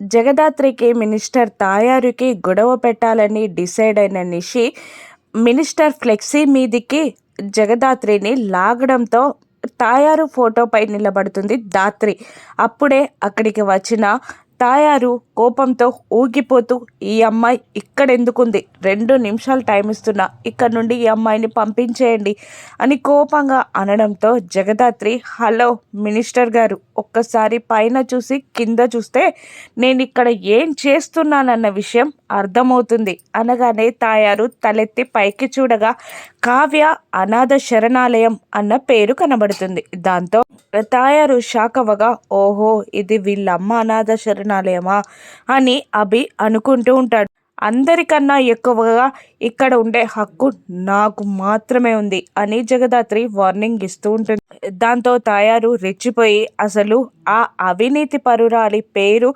జగదాత్రికి minister తాయారుకి గొడవ పెట్టాలని decide అయిన నిషి మినిస్టర్ ఫ్లెక్సీ మీదికి జగదాత్రిని లాగడంతో తాయారు ఫోటోపై నిలబడుతుంది దాత్రి అప్పుడే అక్కడికి వచ్చిన తాయారు కోపంతో ఊగిపోతూ ఈ అమ్మాయి ఇక్కడెందుకుంది? రెండు నిమిషాలు టైం ఇస్తున్నా. ఇక్కడ నుండి ఈ అమ్మాయిని పంపించేయండి అని కోపంగా అనడంతో జగదాత్రి హలో మినిస్టర్ గారు ఒక్కసారి పైన చూసి కింద చూస్తే నేను ఇక్కడ ఏం చేస్తున్నానన్న విషయం అర్థమవుతుంది అనగానే తాయారు తలెత్తి పైకి చూడగా కావ్య అనాథ శరణాలయం అన్న పేరు కనబడుతుంది. దాంతో తాయారు షాక్ అవ్వగా ఓహో ఇది వీళ్ళమ్మ అనాథ శరణ శరణాలయమా అని అభి అనుకుంటూ ఉంటాడు. అందరికన్నా ఎక్కువగా ఇక్కడ ఉండే హక్కు నాకు మాత్రమే ఉంది అని జగదాత్రి వార్నింగ్ ఇస్తూ ఉంటుంది. దాంతో తాయారు రెచ్చిపోయి అసలు ఆ అవినీతి పరురాలి పేరు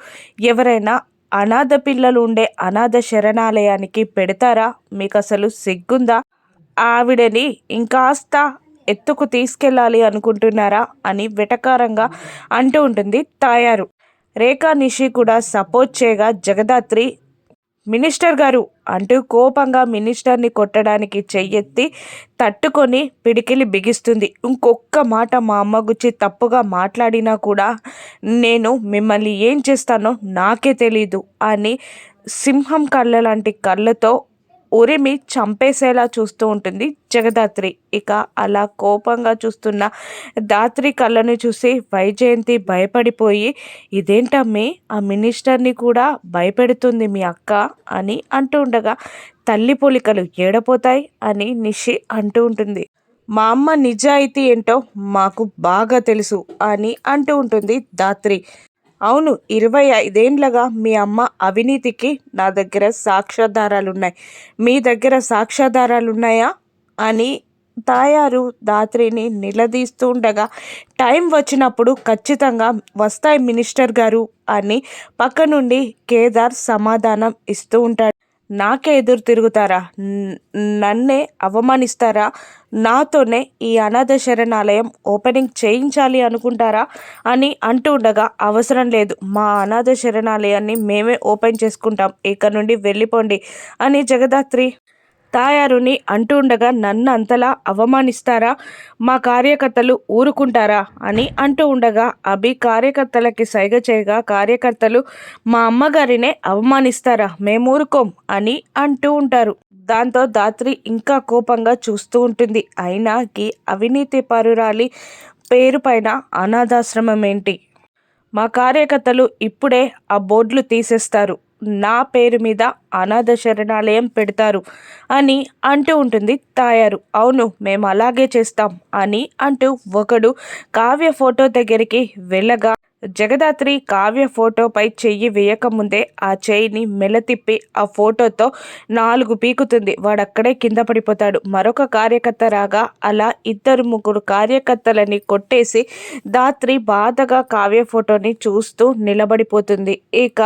ఎవరైనా అనాథ పిల్లలు ఉండే అనాథ శరణాలయానికి పెడతారా? మీకు అసలు సిగ్గుందా? ఆవిడని ఇంకాస్త ఎత్తుకు తీసుకెళ్ళాలి అనుకుంటున్నారా? అని వెటకారంగా అంటూ ఉంటుంది తాయారు. రేఖా నిషి కూడా సపోర్ట్ చేయగా జగదాత్రి మినిస్టర్ గారు అంటూ కోపంగా మినిస్టర్ని కొట్టడానికి చెయ్యెత్తి తట్టుకొని పిడికిలి బిగిస్తుంది. ఇంకొక్క మాట మా అమ్మ గుచ్చి తప్పుగా మాట్లాడినా కూడా నేను మిమ్మల్ని ఏం చేస్తానో నాకే తెలీదు అని సింహం కళ్ళ లాంటి కళ్ళతో ఉరిమి చంపేసేలా చూస్తూ ఉంటుంది జగదాత్రి. ఇక అలా కోపంగా చూస్తున్న దాత్రి కళ్ళను చూసి వైజయంతి భయపడిపోయి ఇదేంటమ్మి? ఆ మినిస్టర్ని కూడా భయపెడుతుంది మీ అక్క అని అంటూ ఉండగా తల్లి పోలికలు ఏడపోతాయి అని నిషి అంటూ ఉంటుంది. మా అమ్మ నిజాయితీ ఏంటో మాకు బాగా తెలుసు అని అంటూ ఉంటుంది దాత్రి. అవును ఇరవై ఐదేండ్లగా మీ అమ్మ అవినీతికి నా దగ్గర సాక్ష్యాధారాలున్నాయి. మీ దగ్గర సాక్ష్యాధారాలున్నాయా? అని తాయారు దాత్రిని నిలదీస్తూ ఉండగా టైం వచ్చినప్పుడు ఖచ్చితంగా వస్తాయి మినిస్టర్ గారు అని పక్క నుండి కేదార్ సమాధానం ఇస్తూ ఉంటాడు. నాకే ఎదురు తిరుగుతారా? నన్నే అవమానిస్తారా? నాతోనే ఈ అనాథ శరణాలయం ఓపెనింగ్ చేయించాలి అనుకుంటారా? అని అంటూ ఉండగా అవసరం లేదు. మా అనాథ శరణాలయాన్ని మేమే ఓపెన్ చేసుకుంటాం. ఇక్కడ నుండి వెళ్ళిపోండి. అని జగదాత్రి తాయారుని అంటూ ఉండగా నన్ను అంతలా అవమానిస్తారా? మా కార్యకర్తలు ఊరుకుంటారా? అని అంటూ ఉండగా అభి కార్యకర్తలకి సైగ చేయగా కార్యకర్తలు మా అమ్మగారినే అవమానిస్తారా? మేము ఊరుకోం అని అంటూ ఉంటారు. దాంతో దాత్రి ఇంకా కోపంగా చూస్తూ ఉంటుంది. అయినాకి అవినీతి పరురాలి పేరు పైన అనాథాశ్రమం ఏంటి మా కార్యకర్తలు ఇప్పుడే ఆ బోర్డులు తీసేస్తారు. నా పేరు మీద అనాథ శరణాలయం పెడతారు అని అంటూ ఉంటుంది తాయారు. అవును మేము అలాగే చేస్తాం అని అంటూ ఒకడు కావ్య ఫోటో దగ్గరికి వెళ్ళగా జగదాత్రి కావ్య ఫోటోపై చెయ్యి వేయకముందే ఆ చెయ్యిని మెలతిప్పి ఆ ఫోటోతో నాలుగు పీకుతుంది. వాడక్కడే కింద పడిపోతాడు. మరొక కార్యకర్త రాగా అలా ఇద్దరు ముగ్గురు కార్యకర్తలని కొట్టేసి దాత్రి బాధగా కావ్య ఫోటోని చూస్తూ నిలబడిపోతుంది. ఇక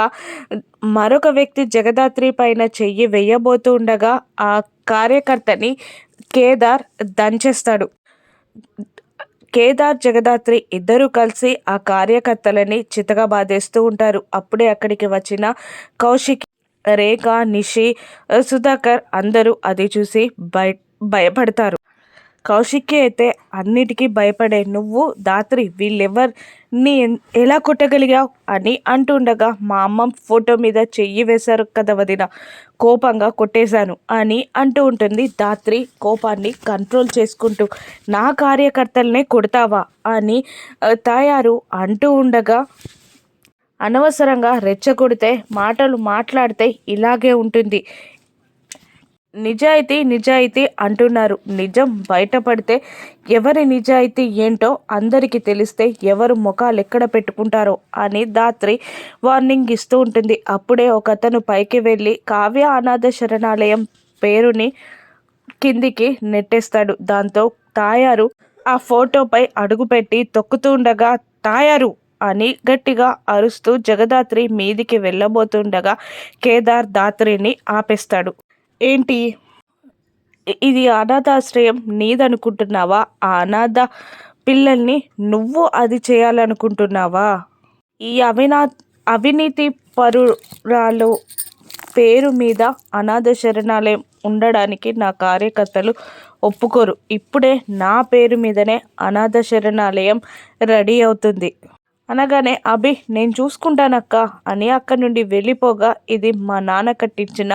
మరొక వ్యక్తి జగదాత్రి పైన చెయ్యి వేయబోతూ ఉండగా ఆ కార్యకర్తని కేదార్ దంచేస్తాడు. కేదార్ జగదాత్రి ఇద్దరు కలిసి ఆ కార్యకర్తలని చితగా బాధేస్తూ ఉంటారు. అప్పుడే అక్కడికి వచ్చిన కౌశిక్ రేఖ నిషి సుధాకర్ అందరూ అది చూసి భయ భయపడతారు. కౌశిక్కి అయితే అన్నిటికీ భయపడే నువ్వు దాత్రి వీళ్ళెవర్ని ఎలా కొట్టగలిగావు అని అంటుండగా మా అమ్మ ఫోటో మీద చెయ్యి వేశారు కదా వదిన. కోపంగా కొట్టేశాను అని అంటూ ఉంటుంది దాత్రి కోపాన్ని కంట్రోల్ చేసుకుంటూ. నా కార్యకర్తలనే కొడతావా అని తయారు అంటూ ఉండగా అనవసరంగా రెచ్చగొడితే మాటలు మాట్లాడితే ఇలాగే ఉంటుంది. నిజాయితీ నిజాయితీ అంటున్నారు. నిజం బయటపడితే ఎవరి నిజాయితీ ఏంటో అందరికీ తెలిస్తే ఎవరు ముఖాలు ఎక్కడ పెట్టుకుంటారో అని దాత్రి వార్నింగ్ ఇస్తూ ఉంటుంది. అప్పుడే ఒక అతను పైకి వెళ్ళి కావ్య అనాథ శరణాలయం పేరుని కిందికి నెట్టేస్తాడు. దాంతో తాయారు ఆ ఫోటోపై అడుగుపెట్టి తొక్కుతూ ఉండగా తాయారు అని గట్టిగా అరుస్తూ జగదాత్రి మీదికి వెళ్ళబోతుండగా కేదార్ దాత్రిని ఆపేస్తాడు. ఏంటి? ఇది అనాథాశ్రయం నీదనుకుంటున్నావా? ఆ అనాథ పిల్లల్ని నువ్వు అది చేయాలనుకుంటున్నావా? ఈ అవినా అవినీతి పరురాలు పేరు మీద అనాథ శరణాలయం ఉండడానికి నా కార్యకర్తలు ఒప్పుకోరు. ఇప్పుడే నా పేరు మీదనే అనాథ శరణాలయం రెడీ అవుతుంది. అనగానే అభి నేను చూసుకుంటానక్క అని అక్కడి నుండి వెళ్ళిపోగా ఇది మా నాన్న కట్టించిన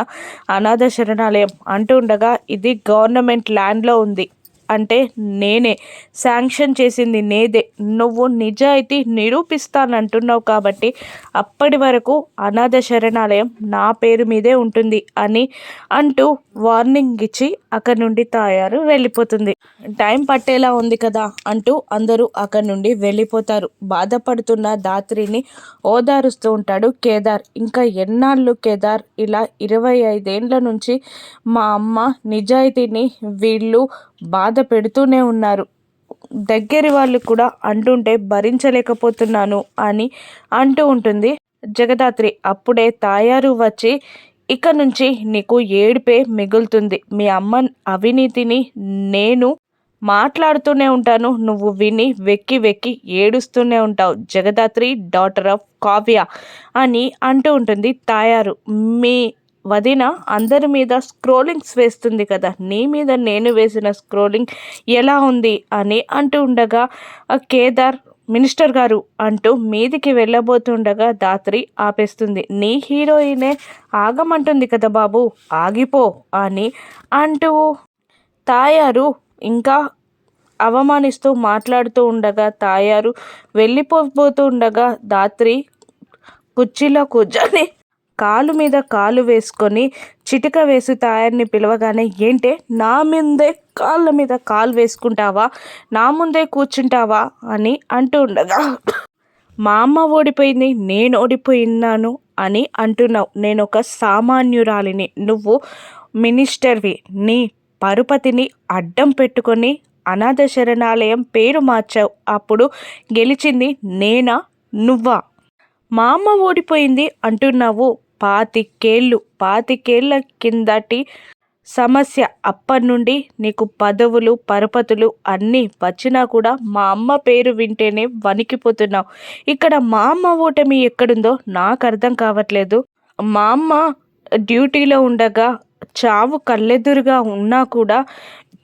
అనాథ శరణాలయం అంటూ ఉండగా ఇది గవర్నమెంట్ ల్యాండ్లో ఉంది. అంటే నేనే. శాంక్షన్ చేసింది నేదే. నువ్వు నిజాయితీ నిరూపిస్తానంటున్నావు కాబట్టి అప్పటి వరకు అనాథ శరణాలయం నా పేరు మీదే ఉంటుంది అని అంటూ వార్నింగ్ ఇచ్చి అక్కడి నుండి తాయారు వెళ్ళిపోతుంది. టైం పట్టేలా ఉంది కదా అంటూ అందరూ అక్కడి నుండి వెళ్ళిపోతారు. బాధపడుతున్న దాత్రిని ఓదారుస్తూ ఉంటాడు కేదార్. ఇంకా ఎన్నాళ్ళు కేదార్? ఇలా ఇరవై ఐదేండ్ల నుంచి మా అమ్మ నిజాయితీని వీళ్ళు బాధ పెడుతూనే ఉన్నారు. దగ్గరి వాళ్ళు కూడా అంటుంటే భరించలేకపోతున్నాను అని అంటూ ఉంటుంది. జగదాత్రి అప్పుడే తాయారు వచ్చి ఇక నుంచి నీకు ఏడుపే మిగులుతుంది. మీ అమ్మ అవినీతిని నేను మాట్లాడుతూనే ఉంటాను. నువ్వు విని వెక్కి వెక్కి ఏడుస్తూనే ఉంటావు. జగదాత్రి డాటర్ ఆఫ్ కావ్య అని అంటూ ఉంటుంది తాయారు. మీ వదిన అందరి మీద స్క్రోలింగ్స్ వేస్తుంది కదా నీ మీద నేను వేసిన స్క్రోలింగ్ ఎలా ఉంది అని అంటూ ఉండగా కేదార్ మినిస్టర్ గారు అంటూ మీదికి వెళ్ళబోతుండగా దాత్రి ఆపేస్తుంది. నీ హీరోయినే ఆగమంటుంది కదా బాబు ఆగిపో అని అంటూ తాయారు ఇంకా అవమానిస్తూ మాట్లాడుతూ ఉండగా తాయారు వెళ్ళిపోబోతూ ఉండగా దాత్రి కుర్చీలో కూర్చొని కాలు మీద కాలు వేసుకొని చిటిక వేసి తాయారిని పిలవగానే ఏంటే నా ముందే కాళ్ళ మీద కాలు వేసుకుంటావా? నా ముందే కూర్చుంటావా? అని అంటూ ఉండగా మా అమ్మ ఓడిపోయింది నేను ఓడిపోయినాను అని అంటున్నావు. నేను ఒక సామాన్యురాలిని. నువ్వు మినిస్టర్వి. నీ పరుపతిని అడ్డం పెట్టుకొని అనాథ శరణాలయం పేరు మార్చావు. అప్పుడు గెలిచింది నేనా? నువ్వా? మా అమ్మ ఓడిపోయింది అంటున్నావు. పాతికేళ్ళు పాతికేళ్ళ కిందటి సమస్య అప్పటి నుండి నీకు పదవులు పరపతులు అన్నీ వచ్చినా కూడా మా అమ్మ పేరు వింటేనే వణికిపోతున్నావు. ఇక్కడ మా అమ్మ ఓటమి ఎక్కడుందో నాకు అర్థం కావట్లేదు. మా అమ్మ డ్యూటీలో ఉండగా చావు కళ్ళెదురుగా ఉన్నా కూడా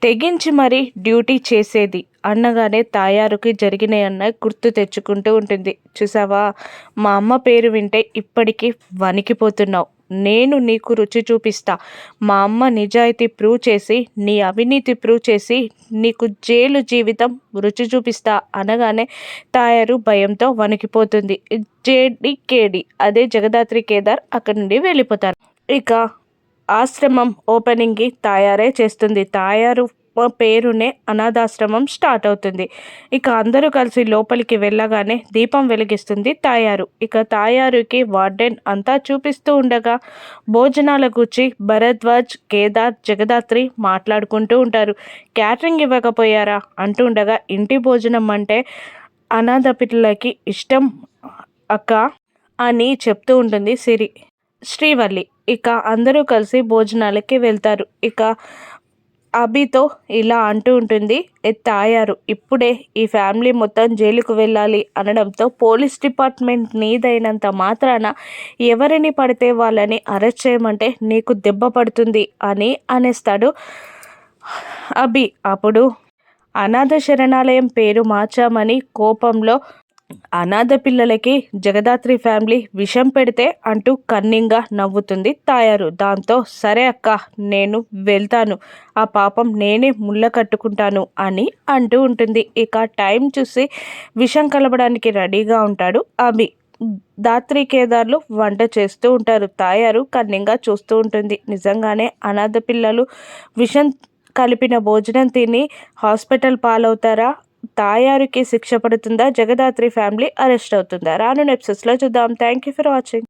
తెగించి మరీ డ్యూటీ చేసేది. అన్నగానే తాయారుకి జరిగినాయన్న గుర్తు తెచ్చుకుంటూ ఉంటుంది. చూసావా? మా అమ్మ పేరు వింటే ఇప్పటికీ వణికిపోతున్నావు. నేను నీకు రుచి చూపిస్తా. మా అమ్మ నిజాయితీ ప్రూవ్ చేసి నీ అవినీతి ప్రూవ్ చేసి నీకు జైలు జీవితం రుచి చూపిస్తా అనగానే తాయారు భయంతో వణికిపోతుంది. జేడి కేడి. అదే జగదాత్రి కేదార్ అక్కడి నుండి వెళ్ళిపోతారు. ఇక ఆశ్రమం ఓపెనింగ్కి తయారే చేస్తుంది. తాయారు పేరునే అనాథాశ్రమం స్టార్ట్ అవుతుంది. ఇక అందరూ కలిసి లోపలికి వెళ్ళగానే దీపం వెలిగిస్తుంది తాయారు. ఇక తాయారుకి వార్డెన్ అంతా చూపిస్తూ ఉండగా భోజనాల గురించి భరద్వాజ్ కేదార్ జగదాత్రి మాట్లాడుకుంటూ ఉంటారు. క్యాటరింగ్ ఇవ్వకపోయారా? అంటూ ఉండగా ఇంటి భోజనం అంటే అనాథ పిల్లలకి ఇష్టం అక్క అని చెప్తూ ఉంటుంది సిరి శ్రీవల్లి. ఇక అందరూ కలిసి భోజనాలకి వెళ్తారు. ఇక అభితో ఇలా అంటూ ఉంటుంది తాయారు ఇప్పుడే ఈ ఫ్యామిలీ మొత్తం జైలుకు వెళ్ళాలి అనడంతో పోలీస్ డిపార్ట్మెంట్ నీదైనంత మాత్రాన ఎవరిని పడితే వాళ్ళని అరెస్ట్ చేయమంటే నీకు దెబ్బ పడుతుంది అని అనేస్తాడు అభి. అప్పుడు అనాథ శరణాలయం పేరు మార్చామని కోపంలో అనాథ పిల్లలకి జగదాత్రి ఫ్యామిలీ విషం పెడితే అంటూ కన్నింగా నవ్వుతుంది తాయారు. దాంతో సరే అక్క నేను వెళ్తాను. ఆ పాపం నేనే ముళ్ళ కట్టుకుంటాను అని అంటూ ఉంటుంది. ఇక టైం చూసి విషం కలపడానికి రెడీగా ఉంటాడు అభి. దాత్రి కేదార్లు వంట చేస్తూ ఉంటారు. తాయారు కన్నింగా చూస్తూ ఉంటుంది. నిజంగానే అనాథ పిల్లలు విషం కలిపిన భోజనం తిని హాస్పిటల్ పాలవుతారా? తాయారుకి శిక్ష పడుతుందా? జగదాత్రి ఫ్యామిలీ అరెస్ట్ అవుతుందా? రాను నెప్సెస్లో చూద్దాం. Thank you for watching